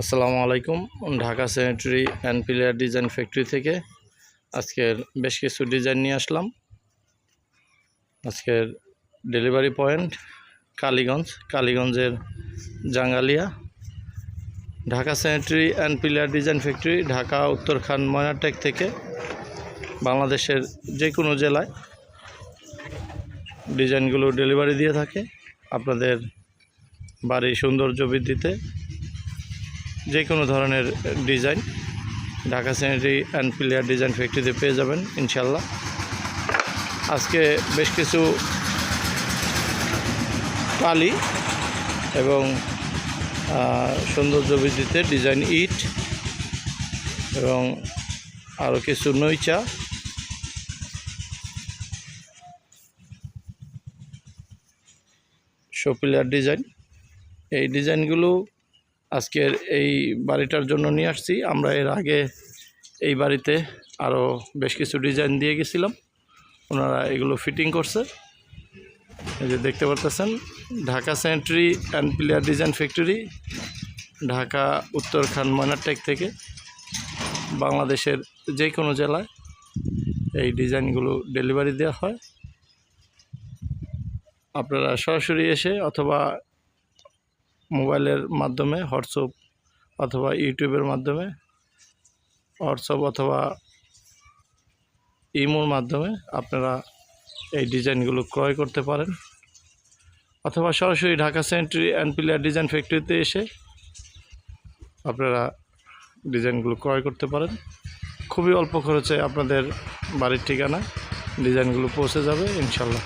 আসসালামু আলাইকুম। Dhaka sanitary and pillar design factory থেকে আজকের বেশ কিছু ডিজাইন নিয়ে আসলাম। আজকের delivery point Kaliganj, কালীগঞ্জের Jangalia. Dhaka sanitary and pillar design factory Dhaka Uttarkhan Mainatek থেকে বাংলাদেশের যে কোনো জেলায় ডিজাইনগুলো ডেলিভারি দিয়ে থাকে। আপনাদের বাড়ির সৌন্দর্য বৃদ্ধিতে যে কোনো ধরনের design, Dhaka sanitary and player design ফ্যাক্টরিতে পেয়ে যাবেন ইনশাল্লাহ আজকে বেশ কিছু কালি এবং সৌন্দর্য বৃদ্ধিতে ডিজাইন ইট এবং আরও কিছু নইচা শোপিলার ডিজাইন এই ডিজাইনগুলো আজকের এই বাড়িটার জন্য নিয়ে আসছি। আমরা এর আগে এই বাড়িতে আরও বেশ কিছু ডিজাইন দিয়ে গেছিলাম। ওনারা এগুলো ফিটিং করছে। এই যে দেখতে পারতেছেন, Dhaka sanitary and player design factory Dhaka Uttarkhan Mainartek থেকে, বাংলাদেশের যে কোনো জেলায় এই ডিজাইনগুলো ডেলিভারি দেওয়া হয়। আপনারা সরাসরি এসে অথবা মোবাইলের মাধ্যমে, হোয়াটসঅ্যাপ অথবা ইউটিউবের মাধ্যমে, হোয়াটসঅ্যাপ অথবা ইমোর মাধ্যমে আপনারা এই ডিজাইনগুলো ক্রয় করতে পারেন। অথবা সরাসরি Dhaka sanitary and pillar design ফ্যাক্টরিতে এসে আপনারা ডিজাইনগুলো ক্রয় করতে পারেন। খুবই অল্প খরচে আপনাদের বাড়ির ঠিকানা ডিজাইনগুলো পৌঁছে যাবে, ইনশাল্লাহ।